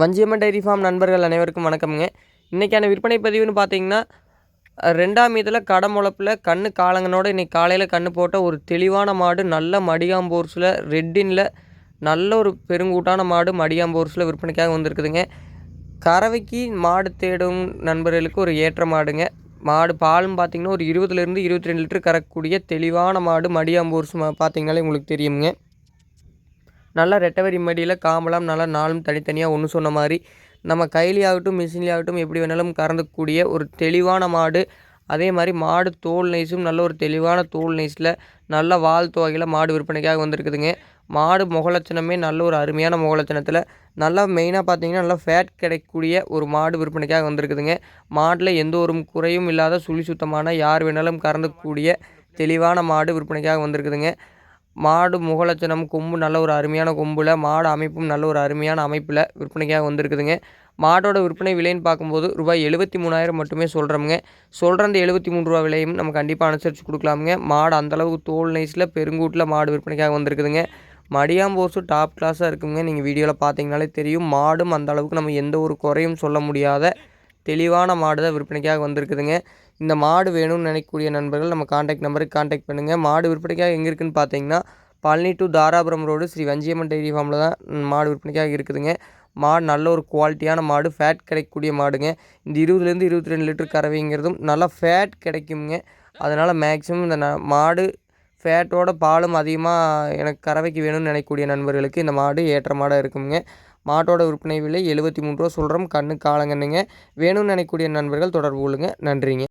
Vanjiamman dairy farm நண்பர்கள் அனைவருக்கும் வணக்கம்ங்க. இன்றைக்கான விற்பனை பதிவுன்னு பார்த்தீங்கன்னா ரெண்டாம் இதில் கடை முளப்பில் கண்ணு காலங்கனோட இன்றைக்கி காலையில் கண்ணு போட்ட ஒரு தெளிவான மாடு நல்ல மடியாம்போர்ஸில் ரெட்டினில் நல்ல ஒரு பெருங்கூட்டான மாடு மடியாம்போர்ஸில் விற்பனைக்காக வந்திருக்குதுங்க. கறவைக்கு மாடு தேடும் நண்பர்களுக்கு ஒரு ஏற்ற மாடுங்க. மாடு பாலும் பார்த்திங்கன்னா ஒரு இருபதுலேருந்து இருபத்தி ரெண்டு லிட்டர் கறக்கக்கூடிய தெளிவான மாடு மடியாம்போர்ஸ் மா பார்த்தீங்கனாலே உங்களுக்கு தெரியுங்க நல்லா ரெட்டவரி மடியில் காம்பலாம் நல்லா நாலும் தனித்தனியாக ஒன்று சொன்ன மாதிரி. நம்ம கையிலேயாகட்டும் மிஷின்லேயாகட்டும் எப்படி வேணாலும் கறந்துக்கூடிய ஒரு தெளிவான மாடு. அதே மாதிரி மாடு தோல் நைஸும் நல்ல ஒரு தெளிவான தோல் நைஸில் நல்ல வால் துவகையில் மாடு விற்பனைக்காக வந்திருக்குதுங்க. மாடு முகலட்சணமே நல்ல ஒரு அருமையான முகலட்சணத்தில். நல்லா மெயினாக பார்த்தீங்கன்னா நல்லா ஃபேட் கிடைக்கக்கூடிய ஒரு மாடு விற்பனைக்காக வந்திருக்குதுங்க. மாட்டில் எந்த ஒரு குறையும் இல்லாத சுழி சுத்தமான யார் வேணாலும் கறந்துக்கூடிய தெளிவான மாடு விற்பனைக்காக வந்திருக்குதுங்க. மாடு முகலட்சணம் கொம்பு நல்ல ஒரு அருமையான கொம்பில் மாடு அமைப்பும் நல்ல ஒரு அருமையான அமைப்பில் விற்பனைக்காக வந்திருக்குதுங்க. மாடோட விற்பனை விலைன்னு பார்க்கும்போது ரூபாய் எழுபத்தி மூணாயிரம் மட்டுமே சொல்கிறோமுங்க சொல்கிற அந்த எழுபத்தி மூணு ரூபா விலையும் நம்ம கண்டிப்பாக அனுசரித்து கொடுக்கலாமுங்க. மாடு அந்தளவுக்கு தோல் நைஸில் பெருங்கூட்டில் மாடு விற்பனைக்காக வந்திருக்குதுங்க. மடியாம்போர்ஸும் டாப் கிளாஸாக இருக்குங்க. நீங்கள் வீடியோவில் பார்த்தீங்கனாலே தெரியும். மாடும் அந்த அளவுக்கு நம்ம எந்த ஒரு குறையும் சொல்ல முடியாத தெளிவான மாடு தான் விற்பனைக்காக வந்திருக்குதுங்க. இந்த மாடு வேணும்னு நினைக்கக்கூடிய நண்பர்கள் நம்ம காண்டாக்ட் நம்பருக்கு காண்டாக்ட் பண்ணுங்கள் மாடு விற்பனைக்காக எங்கே இருக்குதுன்னு பார்த்தீங்கன்னா Palani to Dharapuram road Sri Vanchiyamman dairy ஃபார்மில் தான் மாடு விற்பனைக்காக இருக்குதுங்க. மாடு நல்ல ஒரு குவாலிட்டியான மாடு ஃபேட் கிடைக்கக்கூடிய மாடுங்க. இந்த இருபதுலேருந்து இருபத்தி ரெண்டு லிட்டர் கறவைங்கிறதும் நல்லா ஃபேட் கிடைக்குங்க. அதனால் மேக்ஸிமம் இந்த மாடு ஃபேட்டோட பாலும் அதிகமாக எனக்கு கறவைக்கு வேணும்னு நினைக்கக்கூடிய நண்பர்களுக்கு இந்த மாடு ஏற்ற மாடாக இருக்குங்க மாட்டோட விற்பனை விலை எழுபத்தி மூணு ரூபா சொல்கிறோம் கண்ணு காலங்கன்னுங்க வேணும்னு நினைக்கக்கூடிய நண்பர்கள் தொடர்பு கொள்ளுங்கள் நன்றிங்க.